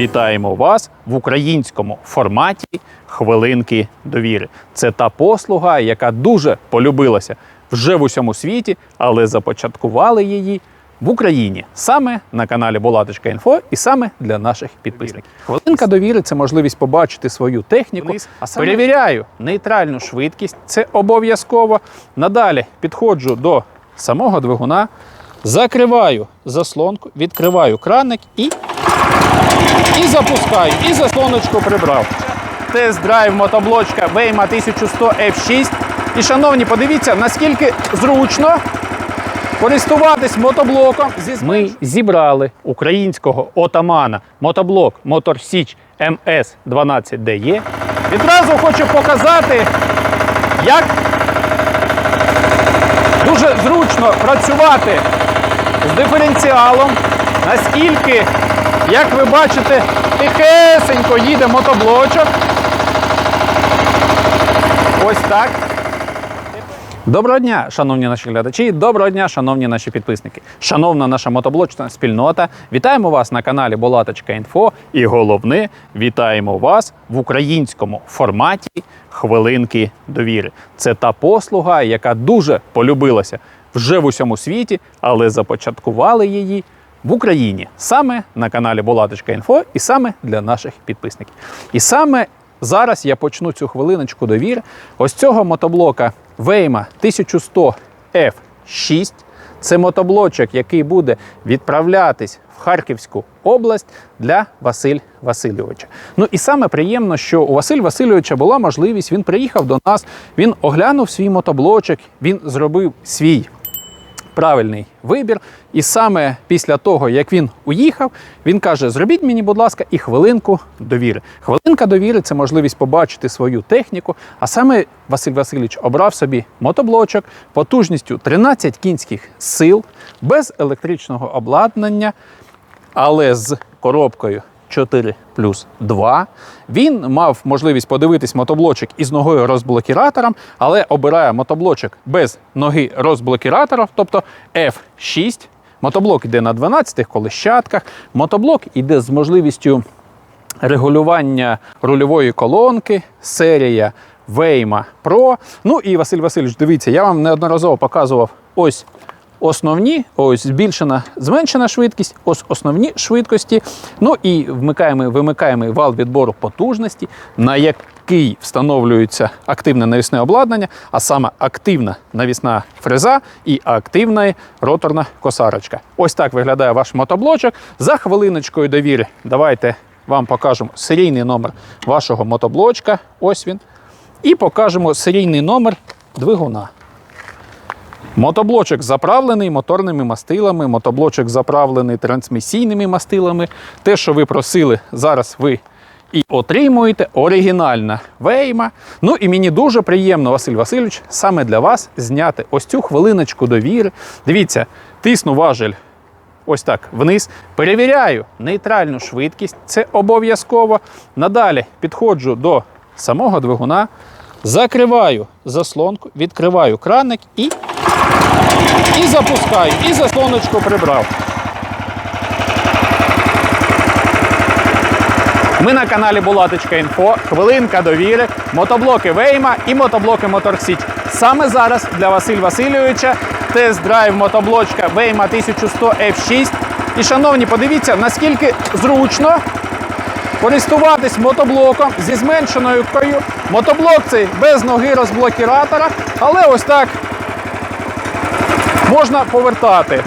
Вітаємо вас в українському форматі Хвилинки довіри. Це та послуга, яка дуже полюбилася вже в усьому світі, але започаткували її в Україні саме на каналі Булаточка.Інфо і саме для наших підписників. Хвилинка довіри це можливість побачити свою техніку. А саме... Перевіряю нейтральну швидкість, це обов'язково. Надалі підходжу до самого двигуна, закриваю заслонку, відкриваю краник і і запускаю, і заслоночку прибрав. Тест-драйв мотоблочка Вейма 1100 F6. І, шановні, подивіться, наскільки зручно користуватись мотоблоком. Ми зібрали українського отамана мотоблок Мотор Січ МС 12DE. Відразу хочу показати, як дуже зручно працювати з диференціалом, наскільки як ви бачите, тихесенько їде мотоблочок. Ось так. Доброго дня, шановні наші глядачі, доброго дня, шановні наші підписники. Шановна наша мотоблочна спільнота. Вітаємо вас на каналі Булаточка.Інфо і головне, вітаємо вас в українському форматі Хвилинки довіри. Це та послуга, яка дуже полюбилася вже в усьому світі, але започаткували її в Україні саме на каналі Булаточка.Інфо і саме для наших підписників. І саме зараз я почну цю хвилиночку довіри ось цього мотоблока Вейма 1100 F6. Це мотоблочок, який буде відправлятись в Харківську область для Василь Васильовича. Ну і саме приємно, що у Василь Васильовича була можливість, він приїхав до нас, він оглянув свій мотоблочок, він зробив свій правильний вибір. І саме після того, як він уїхав, він каже: Зробіть мені, будь ласка, і хвилинку довіри. Хвилинка довіри це можливість побачити свою техніку. А саме Василь Васильович обрав собі мотоблочок потужністю 13 кінських сил, без електричного обладнання, але з коробкою 4 плюс 2. Він мав можливість подивитись мотоблочок із ногою розблокіратором, але обирає мотоблочок без ноги розблокіратора, тобто F6. Мотоблок йде на 12-х колищатках. Мотоблок йде з можливістю регулювання рульової колонки, серія Вейма Pro. Ну і Василь Васильович, дивіться, я вам неодноразово показував ось основні, ось збільшена, зменшена швидкість, ось основні швидкості. Ну і вмикаємо, вимикаємо вал відбору потужності, на який встановлюється активне навісне обладнання, а саме активна навісна фреза і активна роторна косарочка. Ось так виглядає ваш мотоблочок. За хвилиночкою довіри. Давайте вам покажемо серійний номер вашого мотоблочка. Ось він. І покажемо серійний номер двигуна. Мотоблочок заправлений моторними мастилами, мотоблочок заправлений трансмісійними мастилами. Те, що ви просили, зараз ви і отримуєте оригінальна вейма. Ну і мені дуже приємно, Василь Васильович, саме для вас зняти ось цю хвилиночку довіри. Дивіться, тисну важель ось так вниз. Перевіряю нейтральну швидкість, це обов'язково. Надалі підходжу до самого двигуна, закриваю заслонку, відкриваю краник і і запускаю, і заслоночку прибрав. Ми на каналі Булаточка.Інфо, хвилинка довіри, мотоблоки Вейма і мотоблоки Моторсіч. Саме зараз для Василь Васильовича тест-драйв мотоблочка Вейма 1100 F6. І, шановні, подивіться, наскільки зручно користуватись мотоблоком зі зменшеною. Мотоблок цей без ноги розблокіратора, але ось так можна повертати.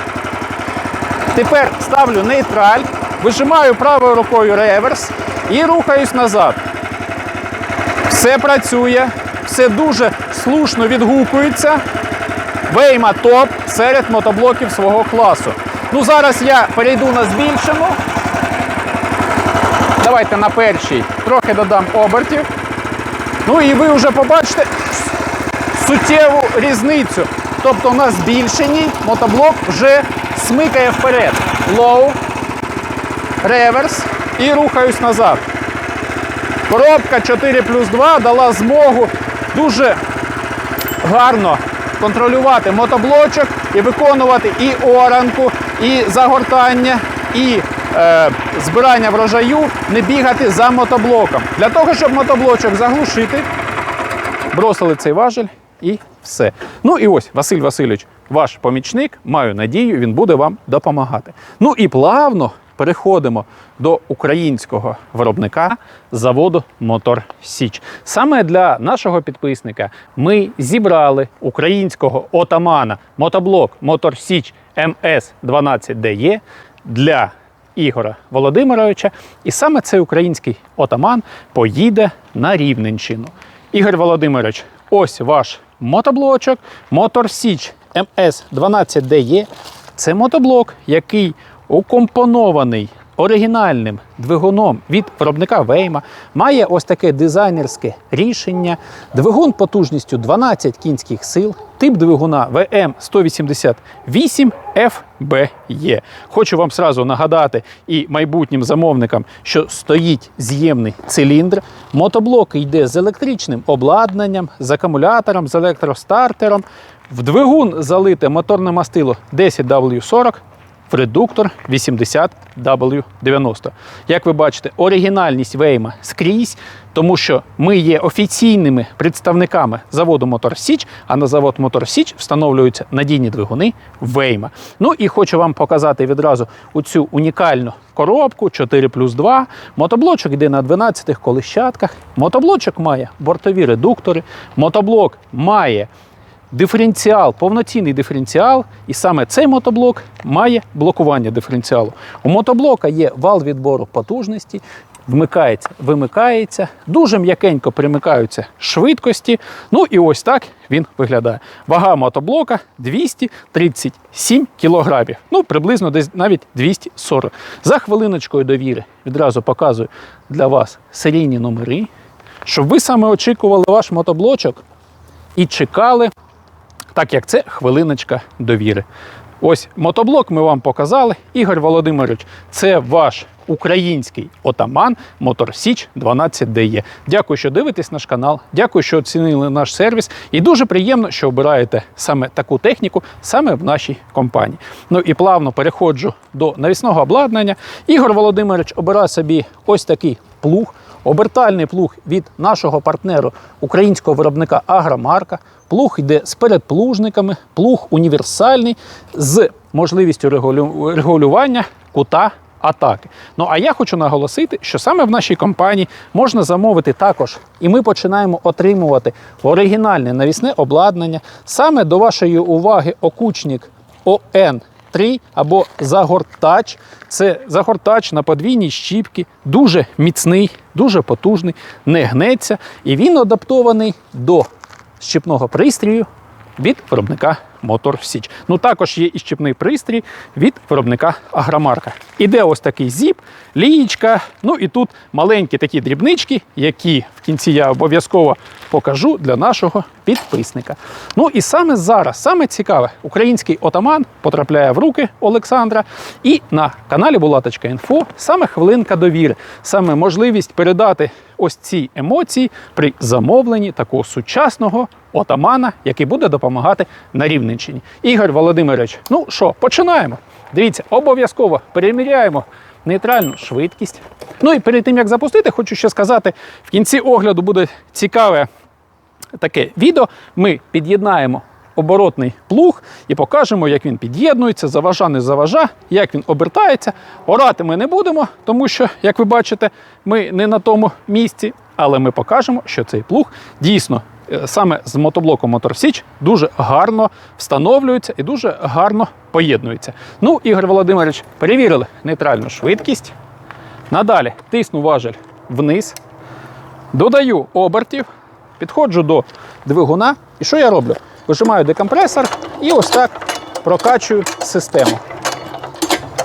Тепер ставлю нейтраль, вижимаю правою рукою реверс і рухаюсь назад. Все працює, все дуже слушно відгукується. Вейма топ серед мотоблоків свого класу. Ну, Зараз я перейду на збільшену. Давайте на першій трохи додам обертів. Ну і ви вже побачите суттєву різницю. Тобто на збільшенні мотоблок вже смикає вперед. Лоу, реверс і рухаюсь назад. Коробка 4 плюс 2 дала змогу дуже гарно контролювати мотоблочок і виконувати і оранку, і загортання, і е, збирання врожаю не бігати за мотоблоком. Для того, щоб мотоблочок заглушити, бросили цей важель і все. Ну і ось Василь Васильович, ваш помічник, маю надію, він буде вам допомагати. Ну і плавно переходимо до українського виробника заводу Мотор Січ. Саме для нашого підписника ми зібрали українського отамана мотоблок Мотор Січ МС-12ДЕ для Ігора Володимировича. І саме цей український отаман поїде на Рівненщину. Ігор Володимирович, ось ваш мотоблочок Мотор Січ МС12DE. Це мотоблок, який укомпонований оригінальним двигуном від виробника Вейма, має ось таке дизайнерське рішення. Двигун потужністю 12 кінських сил, тип двигуна ВМ 188 FBE. Хочу вам сразу нагадати і майбутнім замовникам, що стоїть з'ємний циліндр. Мотоблок йде з електричним обладнанням, з акумулятором, з електростартером. В двигун залите моторне мастило 10W40 редуктор 80W90. Як ви бачите, оригінальність Вейма скрізь, тому що ми є офіційними представниками заводу Мотор Січ, а на завод Мотор Січ встановлюються надійні двигуни Вейма. Ну і хочу вам показати відразу оцю унікальну коробку 4 плюс 2. Мотоблочок йде на 12 колищатках. Мотоблочок має бортові редуктори. Мотоблок має диференціал, повноцінний диференціал, і саме цей мотоблок має блокування диференціалу. У мотоблока є вал відбору потужності, вмикається, вимикається, дуже м'якенько примикаються швидкості. Ну і ось так він виглядає. Вага мотоблока 237 кілограмів. Ну, приблизно десь навіть 240. За хвилиночкою довіри відразу показую для вас серійні номери, щоб ви саме очікували ваш мотоблочок і чекали так як це хвилиночка довіри. Ось мотоблок ми вам показали. Ігор Володимирович, це ваш український отаман Мотор Січ 12DE. Дякую, що дивитесь наш канал. Дякую, що оцінили наш сервіс. І дуже приємно, що обираєте саме таку техніку саме в нашій компанії. Ну і плавно переходжу до навісного обладнання. Ігор Володимирович обирає собі ось такий плуг. Обертальний плуг від нашого партнеру українського виробника Агромарка. Плуг йде з передплужниками, плуг універсальний з можливістю регулювання кута атаки. Ну а я хочу наголосити, що саме в нашій компанії можна замовити також, і ми починаємо отримувати оригінальне навісне обладнання. Саме до вашої уваги окучник ОН 3 або загортач. Це загортач на подвійній щіпці, дуже міцний, дуже потужний, не гнеться. І він адаптований до щіпного пристрію від виробника Мотор Січ. Ну також є і щіпний пристрій від виробника Агромарка. Іде ось такий зіп, лієчка. Ну і тут маленькі такі дрібнички, які в кінці я обов'язково покажу для нашого підписника. Ну і саме зараз, саме цікаве, український отаман потрапляє в руки Олександра. І на каналі Булаточка.Інфо саме хвилинка довіри, саме можливість передати ось ці емоції при замовленні такого сучасного отамана, який буде допомагати на Рівненщині. Ігор Володимирович, ну що, починаємо. Дивіться, обов'язково переміряємо нейтральну швидкість. Ну і перед тим як запустити, хочу ще сказати: в кінці огляду буде цікаве таке відео. Ми під'єднаємо оборотний плуг і покажемо, як він під'єднується, заважа, не заважа, як він обертається. Орати ми не будемо, тому що, як ви бачите, ми не на тому місці, але ми покажемо, що цей плуг дійсно. Е, Саме з мотоблоком Мотор Січ дуже гарно встановлюється і дуже гарно поєднується. Ну, Ігор Володимирович, перевірили нейтральну швидкість. Надалі тисну важель вниз, додаю обертів, підходжу до двигуна. І що я роблю? Вижимаю декомпресор і ось так прокачую систему.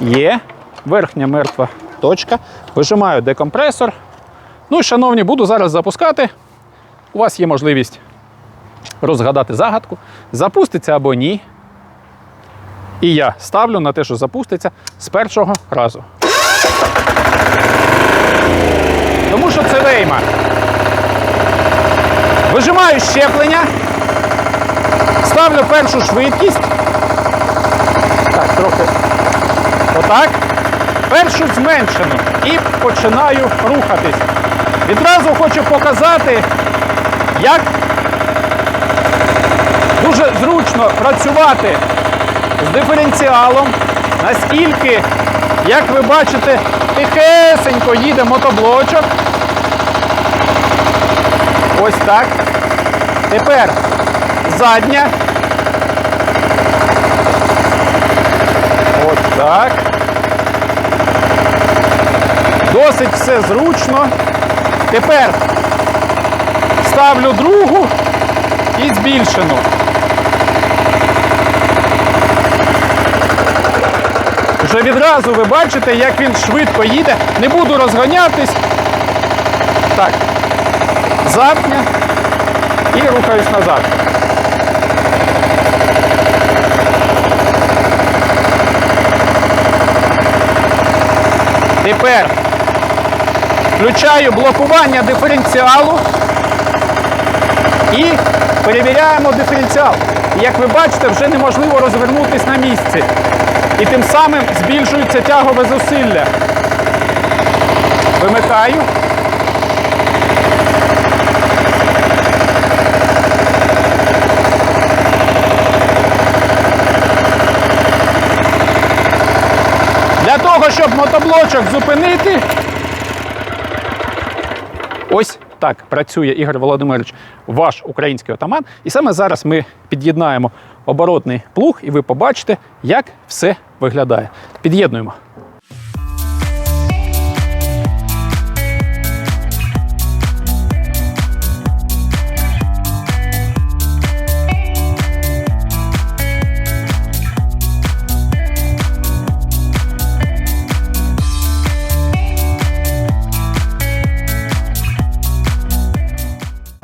Є верхня мертва точка. Вижимаю декомпресор. Ну, шановні, буду зараз запускати. У вас є можливість розгадати загадку, запуститься або ні. І я ставлю на те, що запуститься з першого разу. Тому що це вейма. Вижимаю щеплення. Ставлю першу швидкість. Так, трохи. Отак. Першу зменшену і починаю рухатись. Відразу хочу показати, як дуже зручно працювати з диференціалом, наскільки, як ви бачите, тихесенько їде мотоблочок. Ось так. Тепер задня. Ось так. Досить все зручно. Тепер ставлю другу і збільшену. Вже відразу ви бачите, як він швидко їде. Не буду розганятись. Так. Задня і рухаюсь назад. Тепер включаю блокування диференціалу і перевіряємо диференціал. Як ви бачите, вже неможливо розвернутися на місці. І тим самим збільшується тягове зусилля. Вимикаю. Для того, щоб мотоблочок зупинити, ось так працює Ігор Володимирович, ваш український отаман. І саме зараз ми під'єднаємо оборотний плуг, і ви побачите, як все виглядає. Під'єднуємо.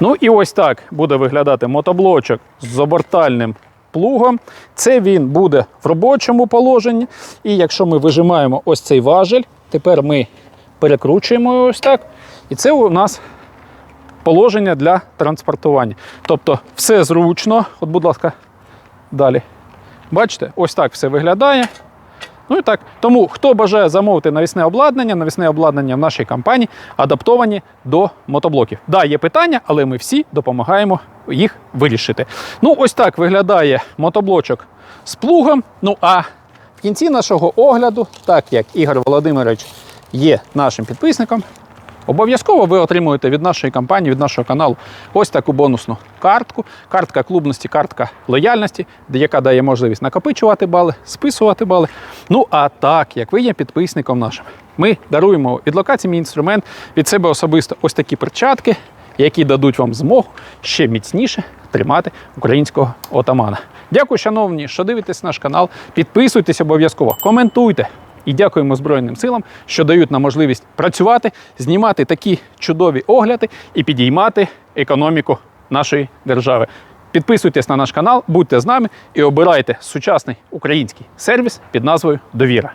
Ну і ось так буде виглядати мотоблочок з обертальним плугом. Це він буде в робочому положенні. І якщо ми вижимаємо ось цей важель, тепер ми перекручуємо ось так. І це у нас положення для транспортування. Тобто все зручно. От, будь ласка, далі. Бачите, ось так все виглядає. Ну і так. Тому хто бажає замовити навісне обладнання, навісне обладнання в нашій компанії адаптовані до мотоблоків. Да, є питання, але ми всі допомагаємо їх вирішити. Ну, ось так виглядає мотоблочок з плугом. Ну а в кінці нашого огляду, так як Ігор Володимирович є нашим підписником, Обов'язково ви отримуєте від нашої компанії, від нашого каналу ось таку бонусну картку. Картка клубності, картка лояльності, яка дає можливість накопичувати бали, списувати бали. Ну а так, як ви є підписником нашим, ми даруємо від локації мій інструмент від себе особисто ось такі перчатки, які дадуть вам змогу ще міцніше тримати українського отамана. Дякую, шановні, що дивитесь наш канал. Підписуйтесь обов'язково, коментуйте. І дякуємо Збройним силам, що дають нам можливість працювати, знімати такі чудові огляди і підіймати економіку нашої держави. Підписуйтесь на наш канал, будьте з нами і обирайте сучасний український сервіс під назвою Довіра.